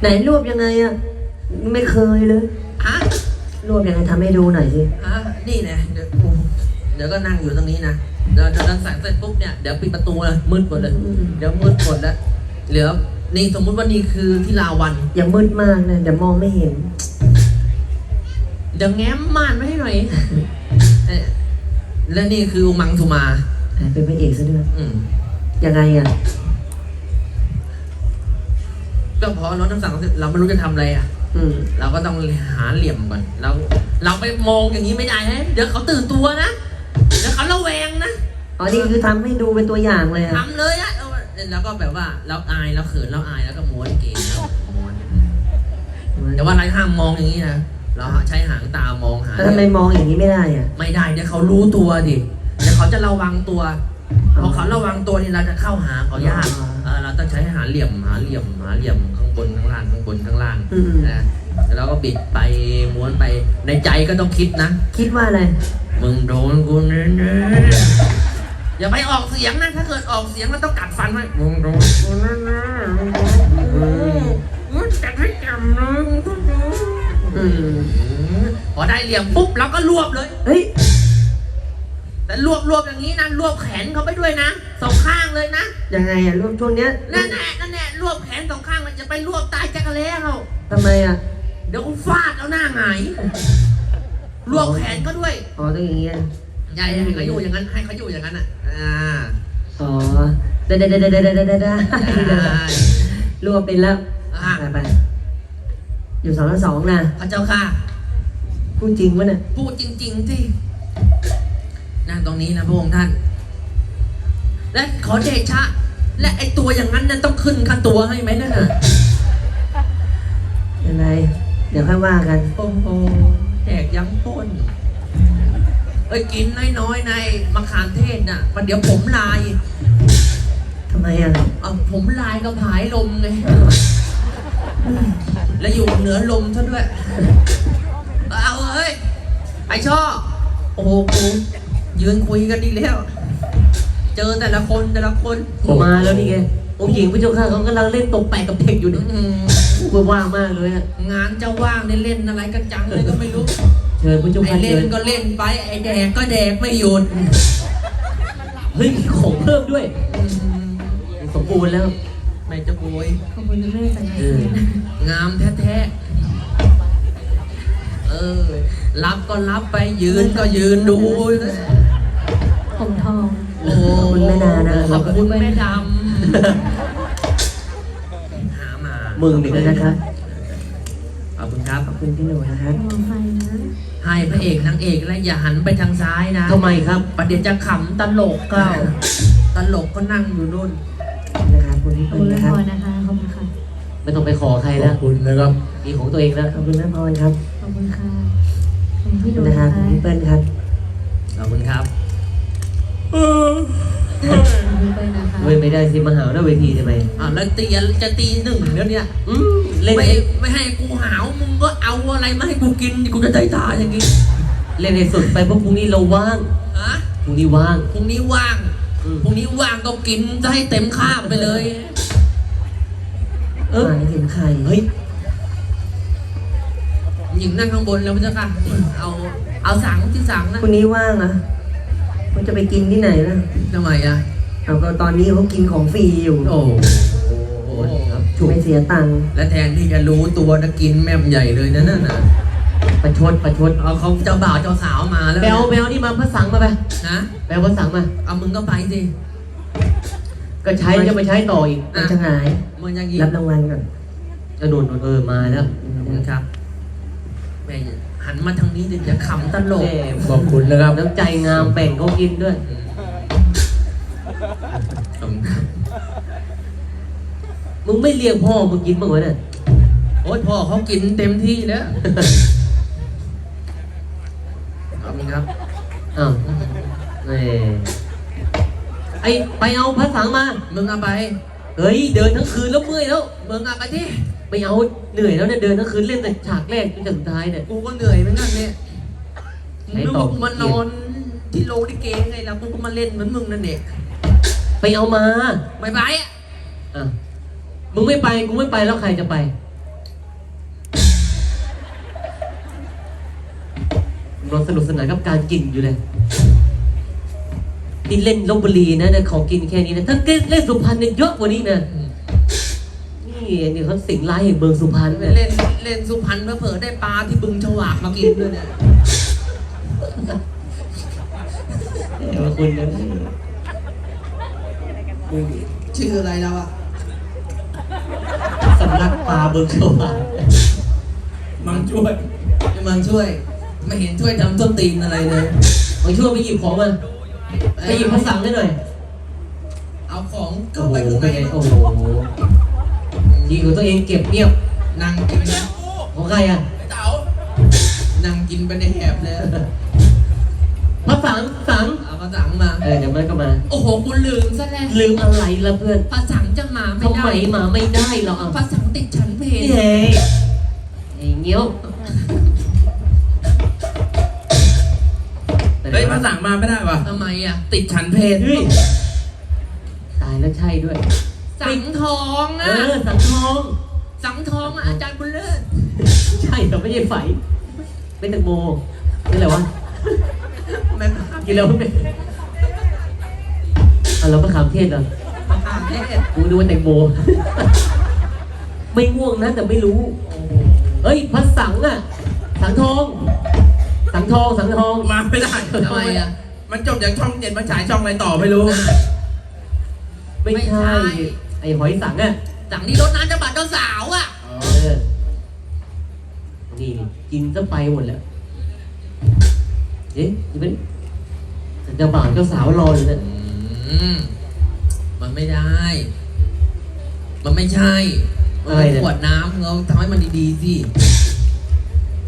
ไหนรวบยังไงอะ ไม่เคยเลยฮะรวบยังไงทำให้ดูหน่อยสิฮะนี่นะเดี๋ยวกูเดี๋ยวก็นั่งอยู่ตรงนี้นะเดี๋ยวเดี๋ยวดันสายเสร็จปุ๊บเนี่ยเดี๋ยวปิดประตูเลยมืดหมดเลย เดี๋ยวมืดหมดแล้วเหลือนี่สมมุติว่านี่คือที่ลาวัน อย่ามืดมากนะเดี๋ยวมองไม่เห็น เดี๋ยวแง้มม่านไว้ให้หน่อยเอ้ยและนี่คืออุมังสุมา เป็นพระเอกซะด้วยอืมยังไงอะ ก็พอรถน้ำสั่งเสร็จเราไม่รู้จะทำอะไรอะ อืม เราก็ต้องหาเหลี่ยมก่อนเราเราไปมองอย่างนี้ไม่ได้นะเดี๋ยวเขาตื่นตัวนะเดี๋ยวเขาระแวงนะอ๋อนี่คือทำให้ดูเป็นตัวอย่างเลยอะทำเลยอะเอาแล้วก็แบบว่าเราอายเราเขินเราอายแล้วก็ม้วนเกมแล้วม้วนแต่ว่าเราห้ามมองอย่างนี้นะเราใช้หางตามองหาแล้วทำไมมองอย่างนี้ไม่ได้อะไม่ได้เดี๋ยวเขารู้ตัวดิเดี๋ยวเขาจะระวังตัว พอเขาระวังตัวนี่เราจะเข้าหาเขายากอ๋อเออเราต้องใช้หาเหลี่ยมหาเหลี่ยมหาเหลี่ยมข้างบนข้างล่างข้างบนข้างล่างอืม นะแล้วเราก็บิดไปม้วนไปในใจก็ต้องคิดนะ คิดว่าอะไร มึงโดนกูแน่ๆอย่าไปออกเสียงนะถ้าเกิดออกเสียงแล้วต้องกัดฟันไว้มึงโดนกูแน่ๆมึงโดนกูมึงจัดให้จำเลยมึงก็โดนอืม พอได้เหลี่ยมปุ๊บเราก็รวบเลย เฮ้ย แต่รวบรวบอย่างนี้นะรวบแขนเขาไปด้วยนะสองข้างเลยนะยังไงอะรวบช่วงเนี้ยนั่นแหละนั่นแหละรวบแขนสองข้างเลยจะไปรวบใตายจักรเล้เขาทำไมอะเดี๋ยวกูฟาดเอาหน้าหงายรวบแขนก็ด้วยอ๋อต้องอย่างเงี้ยใหญ่ให้เขาอยู่อย่างนั้นให้เขาอยู่อย่างนั้นอะอ่าอ๋อได้ได้ได้ได้ได้ได้ได้ได้ได้รวบเป็นแล้วอะไปไปอยู่สองต่อสองนะพระเจ้าค่ะพูดจริงวะเนี่ยพูดจริงๆที่ นั่งตรงนี้นะพระองค์ท่าน และขอเดชะ และไอตัวอย่างนั้นนั้นต้องขึ้นค่าตัวให้ไหมนั่นน่ะยังไงเดี๋ยวค่อยว่ากัน โอ้โหแจกยังต้นเอ้ยกินน้อยๆในมะขามเทศน่ะประเดี๋ยวผมลายทำไมอะเอาผมลายก็ผายลมไงแล้วอยู่เหนือลมซะด้วย เอาเฮ้ยไอช่อ โอ้โหกู ยืนคุยกันดีแล้ว เจอแต่ละคนแต่ละคนผมมาแล้วนี่ไงองค์หญิงผู้เจ้าข้าเขากำลังเล่นตกแปะกับเด็กอยู่เนี่ยอืมกูว่างมากเลยอะงานเจ้าว่างเนี่ยเล่นอะไรกันจังเลยก็ไม่รู้ เชิญผู้เจ้าไอข้าเล่เชินญก็เล่นไป ไอแดกก็แดกไม่หยุดเฮ้ยมีของเพิ่มด้วย อืมสมบูรณ์แล้ว ไม่จะโวยขอบคุณแม่สังเอเกอตงามแท้ๆ เออ รับก็รับไปยืนก็ยืนดู ผมทองโอ้ขอบคุณแม่นานะขอบคุณแม่ดำหามามึงนี่ก็นะครับ ขอบคุณครับ ขอบคุณพี่หนูนะครับมองไปนะให้พระเอกนางเอกและอย่าหันไปทางซ้ายนะทำไมครับ ประเดี๋ยวจะขำตลกเก้าตลกก็นั่งอยู่นู่นนะครับคุณพี่ขอบเปิ้คุลณแม่นะคพรับ รนะคะ ขอบคุณค่ะ ไม่ต้องไปขอใครขแล้อวบคุณนะครับ มีของตัวเองแล้ว ขอบคุณแม่พรครับขอบคุณค่ะขอบคุณพี่ดูนะนะคะคะคุณพี่เปิ้ลครับ ขอบคุณครับ ขอบคุณพี่เปิ้ลนะคะเว้ยไม่ได้สิมาหาหน้าเวทีทำไมอ่าแล้วตีจะตีหนึ่งแล้วเนี่ยอืมเล่นไม่ให้ไม่ให้กูหาวมึงก็เอาอะไรมาให้กูกินกูจะได้ตาอย่างงี้เล่นให้สุดไปเพราะพรุ่งนี้เราว่างฮะพรุ่งนี้ว่างพรุ่งนี้ว่างอืมพรุ่งนี้ว่างก็กินจะให้เต็มคาบไปเลย เออหมายถึงใครเฮ้ยหญิงนั่งข้างบนแล้วมันจะค่ะ เอาเอาสังที่สังนะ พรุ่งนี้ว่างอะ คุณจะไปกินที่ไหนล่ะทำไมอะเอาก็ตอนนี้เขากินของฟรีอยู่ โอ้โหถูกไม่เสียตังค์ และแทนที่จะรู้ตัวนะกินแม่มใหญ่เลยนะนั่นน่ะประชดประชดเอาเขาเจ้าบ่าวเจ้าสาวมาแล้วแบลแบลนี่มาพระสังมาไปนะแบลพระสังมา เอามึงก็ไปสิก็ใช้จะไปใช้ต่ออีกมันจะหายมึงยังยิงรับรางวัลก่อนกระโดดเออมาแล้วขอบคุณครับแม่ หันมาทางนี้เดี๋ยวจะขำตลกแม่ขอบคุณนะครับน้ำใจงามแบ่งเขากินด้วยขอบคุณครับมึงไม่เลี้ยงพ่อมึงกินบ้างวะเนี่ยโอ๊ยพ่อเขากินเต็มที่แล้วขอบคุณครับอ้าวแหมไอไปเอาพระสังมามึงเอาไป เฮ้ยเดินทั้งคืนแล้วเมื่อยแล้วมึงเอาไปที่ ไม่เอาเหนื่อยแล้วเนี่ยเดินทั้งคืนเล่นแต่ฉากแรกจนถึงสุดท้ายเนี่ยกูก็เหนื่อยเหมือนกันเนี่ยไมึงต่อบกูมานอนที่โลที่เกงไงแล้วกูก็มาเล่นเหมือนมึงนั่นเองไปเอามาไม่ไปอะอะมึงไม่ไปกูไม่ไปแล้วใครจะไปนอนสนุกสนานกับการกินอยู่เลยที่เล่นลบบุรีนะเนี่ยของกินแค่นี้นะถ้าเล่นสุพรรณเนี่ยเยอะกว่านี้นะ อื นี่เขาสิงร้ายแห่งเมืองสุพรรณไปเนี่ยเล่นเล่นสุพรรณเผลอๆได้ปลาที่บึงฉวากมากินด้วยเนี่ยเดี๋ยวคุณนะชื่ออะไรแล้วอะสำนักปลาเบิร์กโชว์มังช่วยจะมาช่วย ไม่เห็นช่วยทำต้นตีนอะไรเลยมาช่วยไปหยิบของมาไปหยิบภาษาให้หน่อย เอาของโอ้เข้าโหไปข้างในเป็นไงโอ้โห ทีของตัวเองเก็บเงียบนั่งกินนะของใครอะเต๋านั่งกินไปในแหบเลยภาษาสังเอากระสังมา เออเดี๋ยวมันก็มา โอ้โหกูลืมซะแล้วลืมอะไรละเพื่อนภาษาจะมาไม่ทำได้ไมมาไม่ได้เราอะภาษาติดชั้นเพลงนี่ไงไอ้เงี้ยวเฮ้ยภาษามาไม่ได้วะทำไมอะ ติดฉันเพศเฮ้ยตายแล้วใช่ด้วย สังทองเออะอสังทอง สังทองอะอาจารย์บุญเลิศใช่แต่ไม่ใช่ไฝเป็นแตงโมนี่อะไรวะแม่มะกินแล้วไม่เป็นอะเรามะขามเทศเหรอขามเทศกูดูว่าแตงโม ไม่ง่วงนะแต่ไม่รู้เฮ้ยพัดสังอะสังทอง สังทองสังทอง มาไม่ได้ทำไมอะมันจบจากช่องเจ็ดมาฉายช่องอะไรต่อไม่รู้ ไม่ไม่ใช่ใช่ ไอ้หอยสังอะสังนี่รถน้ำจะบัดเจ้าสาวอะเออนี่กินซะไปหมดแล้ว เอ๊ะนี่เป็นเจ้าบ่าวเจ้าสาวรออยู่เนี่ยอืมมันไม่ได้ มันไม่ใช่มันเป็นขวดน้ำเราทำให้มันดีๆสิ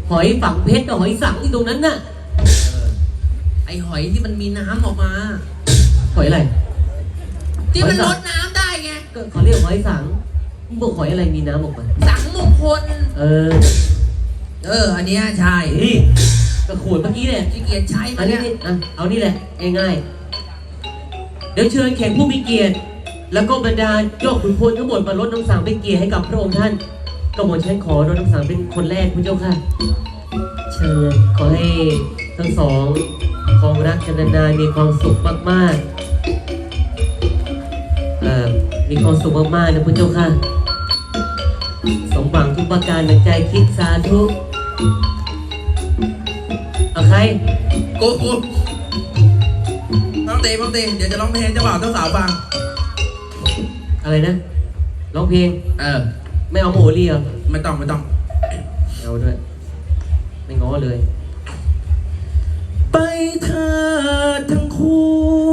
หอยฝังเพชรกับหอยสังที่ตรงนั้นน่ะเออไอหอยที่มันมีน้ำออกมา หอยอะไร ที่มันลดน้ำ ได้ไง ก็เขาเรียกหอยสังมึงบอกหอยอะไรมีน้ำออกมาสังมงคล เออเออ อันเนี้ยใช่เฮ้ยก็ขวดเมื่อกี้เนี่ยขี้เกียจใช้อัมันนนี้เนี่ยนี่อะเอานี่แหละง่ายๆเดี๋ยวเชิญแขกผู้มีเกียรติ แล้วก็บรรดายอดขุนพลทั้งหมดมาลดน้ำสังเป็นเกียรติให้กับพระองค์ท่านก็หมดฉันขอรดน้ำสังเป็นคนแรกพระเจ้าค่ะ เชิญขอให้ทั้งสองครองรักกันนานๆมีความสุขมากๆเอ่อ มีความสุขมากๆนะพระเจ้าค่ะ สมหวังทุกประการในใจคิดสาธุเอาใครกูกูต้องเตะต้องเตะเดี๋ยวจะร้องเพลงเจ้าบ่าวเจ้าสาวฟัง อะไรนะร้องเพลง เออ ไม่เอาโมโหลีเหรอไม่ต้องไม่ต้อง เอาด้วย ไม่ง้อเลย ไปเธอทั้งคู่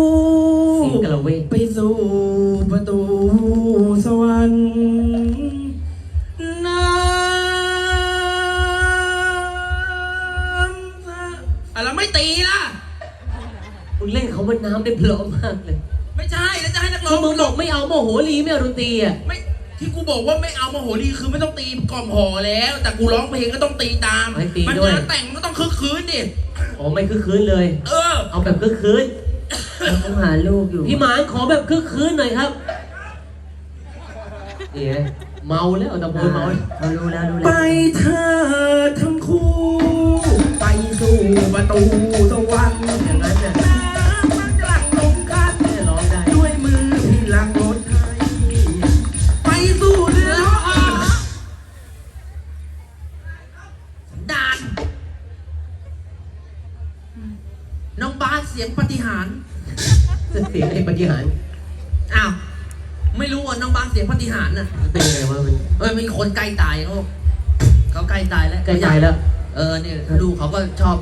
เสียงกะละเวกไปสู่ประตูสวรรค์น้ำสะอะแล้วไม่ตีล่ะ มึงเล่นเขาบนน้ำได้เพลาะมากเลยไม่ใช่แล้วจะให้นักร้ก็องมึงบอกไม่เอาโมโหลีไม่เอาดนตรีอะ ไม่ที่กูบอกว่าไม่เอามาโหรีคือไม่ต้องตีกล่อมห่อแล้ว แต่กูร้องเพลงก็ต้องตีตาม ให้ตีมันด้วย งานแต่งมันก็ต้องคึกคืนดิ อ๋อไม่คึกคืนเลย เออ เอาแบบคึกคืน ต้องหาลูกอยู่พี่หมานขอแบบคึกคืนหน่อยครับนี่ไงเมาแล้วตะโพนเมาแล้วเรารู้แล้วรู้ไปแล้ว เธอทั้งคู่ ไปสู่ประตูสวรรค์อย่างนั้นน่ะน้ำมันกลั่นลงกันจะร้องได้ ด้วยมือพี่หลังรถให้ไปสู่เรือดาน น้องบาสเสียงปฏิหารย์จะ เสียงไอ้ปฏิหารย์อ้าว ไม่รู้ว่าน้องบาสเสียงปฏิหารย์น่ะ เป็นยังไงวะมันเอ้ยมีคนใกล้ตายเขาเขาใกล้ตายแล้วใกล้ตายแล้ว เออเนี่ยลูกเขาก็ชอบ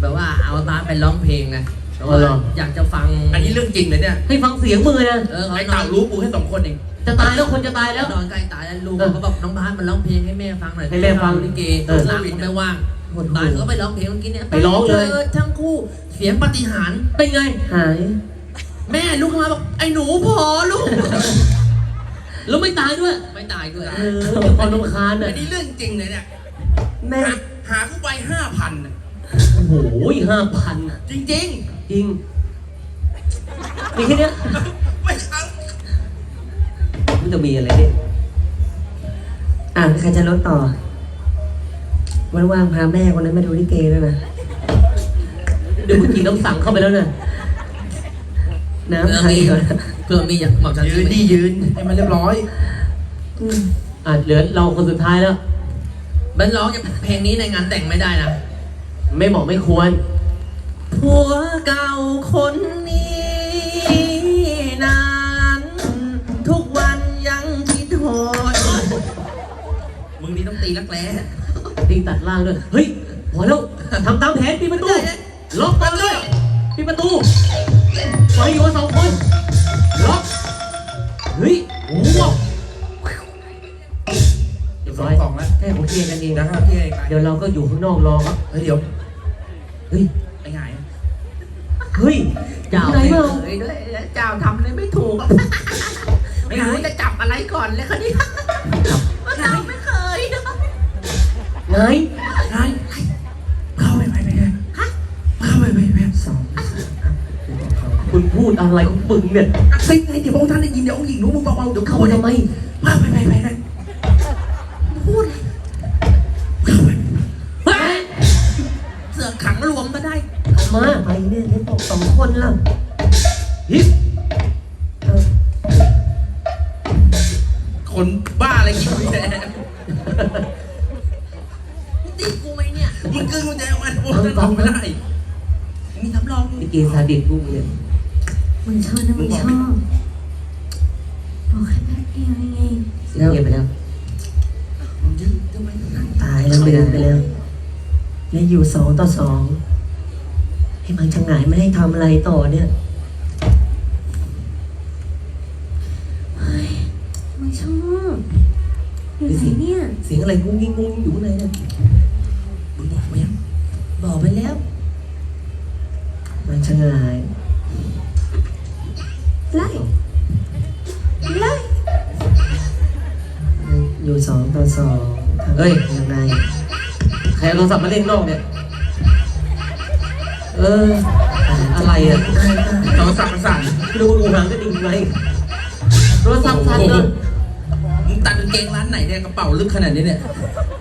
แบบว่าเอาบาสไปร้องเพลงนะเพราะอ๋อเหรอว่าอยากจะฟัง อันนี้เรื่องจริงเลยเนี่ย ให้ฟังเสียงมือนะเออเขาไอ้นอเต่านรู้กูแค่สองคนเอง จะตายแล้วคนจะตายแล้วนอนใกล้ตายแล้วลูกเออเขาบอกน้องบาสมันร้องเพลงให้แม่ฟังหน่อยให้แม่ฟังลิเกเออหลังไม่ว่างหมดบาสก็ไปร้องเพลงเมื่อกี้เนี่ยไปร้องเลยจทั้งคู่เสียงปฏิหารย์เป็นไงหาย แม่ลูกมาบอกไอ้หนูพอลูก แล้วไม่ตายด้วย ไม่ตายด้วยเออเดี๋ยวความรำคาญอัน่ะนนี้เรื่องจริงเลยเนี่ยแม่ หาหากูไปห้าพันโอ้โหห้าพันจริงจริงมีแค่เนี้ยๆ ไม่เอามันจะมีอะไรเนี่ยอะใครจะลดต่อ วันว่างพาแม่คนนั้นมาดูลิเกด้วยนะเดี๋ยวมึงกินน้ำสั่งเข้าไปแล้วน่ะ น้ำใครก่อนเพื่อมีอย่างหม่อมฉันยืซื้อนดียืนให้มันเรียบร้อยอืมอะเหลือเราคนสุดท้ายแล้วมันร้องเพลงนี้ในงานแต่งไม่ได้นะ ไม่เหมาะไม่ควร ผัวเก่าคนนี้นั้นทุกวันยังคิดโหดมึงนี่ต้องตีรักแร้ตีตัดล่างด้วย เฮ้ยพอแล้วทำตามแผนปิดประตู ล็อกประตูด้วยปิดประตู ปล่อยอยู่กันสองคนล็อกเฮ้ยโอ้โหเดี๋ยวสองสองแล้วแค่ผมเคลียร์กันเองนะนะครับพี่เองเดี๋ยวเราก็อยู่ข้างนอกรอครับเฮ้ยเดี๋ยวเฮ้ยไอ้หายเฮ้ยเจ้าไหนไม่มาเคยด้วยแล้วเจ้าทำเลยไม่ถูก ไม่รู้จะจับอะไรก่อนเลยคนนี้ก็เจ้าไม่เคยไห คุณพูดอะไรของมึงเนี่ยกระซิบไงเดี๋ยวพระองค์ท่านได้ยินเดี๋ยวองค์หญิงรู้มึงเบาๆเดี๋ยวเข้าเข้ามาไปทำไมไปไปไปไปพูดเข้าไปเฮ้ยเสือกขังรวมมาได้มาไปเนี่ยได้บอกสองคนล่ะฮิปเออคนบ้าอะไรกินกุญแจตีกูไหมเนี่ยมึงกึ่งกุญแจออกมาพระองค์ท่านทำไม่ได้มีทำลองนี่เกซาดิสกูเนี่ย มึงชอบนะมึงชอบบอกแค่แป๊บเดียวเองเสียเงียบไปแล้วตายแล้วลืมไปแล้ว แล้วอยู่สองต่อสองให้มันชะงายไม่ให้ทำอะไรต่อเนี่ยเฮ้ยมึงชอบอยู่ไหนเนี่ยเสียงอะไรงุ้งงิ้งงุ้งงิ้งอยู่ข้างในเนี่ยมึงบอกไปยังบอกไปแล้ว มันชะงาย สองต่อสองเฮ้ยยังไงใครเอาโทรศัพท์มาเล่นนอกเนี่ย เออ อะไรอะโทรศัพท์มันสั่นดูงูหางก็ดิ่งไงโทรศัพท์สั่นเลยมึงตัดกางเกงร้านไหนเนี่ยกระเป๋าลึกขนาดนี้เนี่ย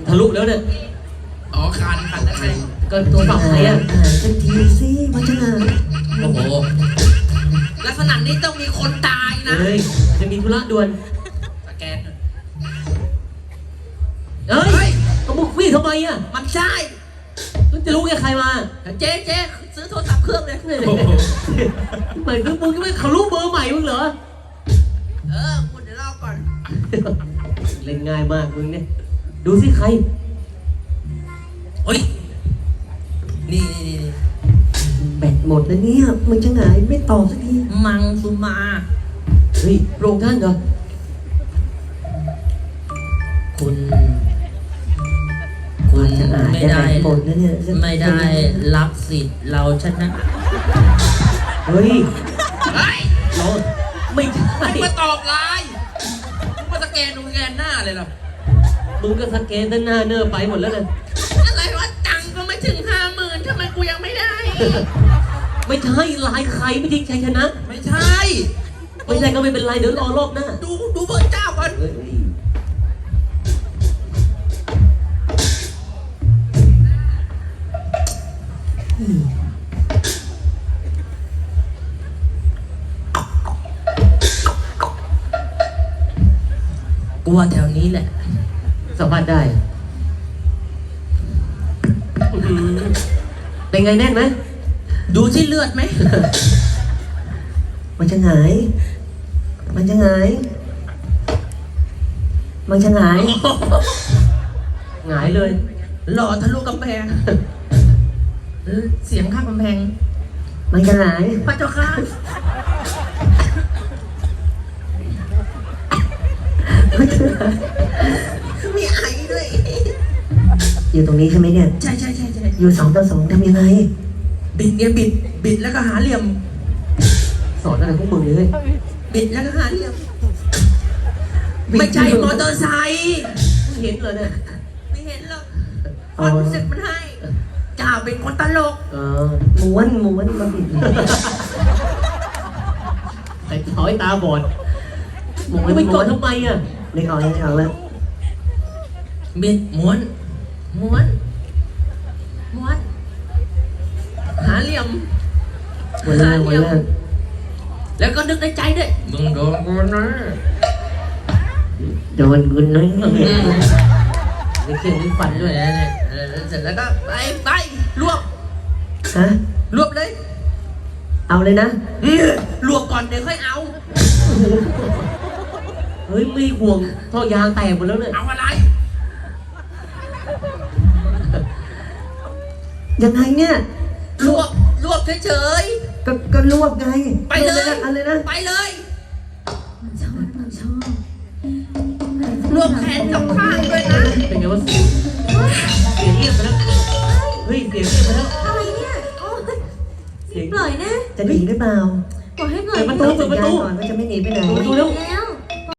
ทะลุแล้วเนี่ย อ๋อคานคันได้ไงก็โทรศัพท์ใครอะอ่านสักทีสิมันชะงายโอ้โหลักษณะนี้ต้องมีคนตายนะ เฮ้ย จะมีธุระด่วนสแกน เฮ้ยเอาบุกฟี่ทำไมอะมันใช่แล้วจะรู้แกใครมาเจ๊เจ๊ซื้อโทรศัพท์เครื่องเลยเหมือนคือมึงไม่เขารู้เบอร์ใหม่มึงเหรอ เออคุณเดี๋ยวรอก่อน เล่นง่ายมากมึงเนี่ย ดูสิใครเฮ้ยนี่นี่นี่นี่แบตหมดแล้วเนี่ยมันชะงายไม่ตอบสักที มังสุมา เฮ้ยโรงท่านเหรอคุณ มันจะอ่านไม่จะแบได้ตหมดแล้วเนี่ยไม่ได้รับสิทธิ์เราชนะเฮ้ยเฮ้ยเราไม่ใช่มึงมาตอบไลน์มึงมาสแกนดูสแกนหน้าเลยเหรอมึงก็สแกนด้านหน้าเนอร์ไปหมดแล้วเลยอะไรวะตังค์ก็ไม่ถึงห้าหมื่นทำไมกูยังไม่ได้ ไม่ใช่ลายใครไม่ใช่ชัยชนะ ไม่ใช่ไม่ใช่ก็ไม่เป็นไรเดี๋ยวรอรอบหน้าดูดูเบอร์เจ้าก่อน กูว่าแถวนี้แหละสัมผัสได้อื้อหือเป็นไงแน่นไหมดูที่เลือดไหม มันชะงาย มันชะงาย มันชะงายหงายเลย หล่อทะลุกำแพงเออเสียงข้างกำแพง มันชะงาย พระเจ้าค่ะ มีไอด้วย อยู่ตรงนี้ใช่ไหมเนี่ย ใช่ใช่ใช่ใช่อยู่สองต่อสองทำยังไง บิดเนี่ยบิด บิดแล้วก็หาเหลี่ยม สอนอะไรพวกมึงเลยบิดแล้วก็หาเหลี่ยม ไม่ใช่มอเตอร์ไซค์มึงเห็นเหรอเนี่ย ไม่เห็นหรอกความรู้สึกมันให้จ่าเป็นคนตลก เออม้วนม้วนมาบิดไอ้ถอยตาบอดม้วนมึงไปกม้วดนทำไมอะ นึกออกนึกออกแล้วบิดม้วน ม้วน ม้วน หาเหลี่ยมยมหมดแล้วหมดแล้วแล้วก็นึกในใจด้วยมึงโดนกูนะโดนกูน้อยมีเขียนมีฝันด้วยเนี่ยเนี่ยเออเสร็จแล้วก็ไปไปรวบฮะรวบเลย เอาเลยนะ รวบก่อนเดี๋ยวค่อยเอา เฮ้ยไม่ห่วงท่อยางแตกหมดแล้วเนี่ยเอาอะไร ยังไงเนี่ยรวบรวบเฉยก็ก็รวบไงๆไปเลยรวบอะไรนะ ไปเลย มันชอบมันชอบรวบแขนกับข้างด้วยนะ เป็นไงว่าเสียงเสียงเงียบไปแล้วเฮ้ยเสียงเงียบไปแล้วอะไรเนี่ยโอ้ยเสียงปล่อยนะจะหนีหรือเปล่าปล่อยให้ปล่อยเปิดประตูต้องสัญญาณก่อนว่าจะไม่หนีไปไหนเปิดประตูแล้วแล้ว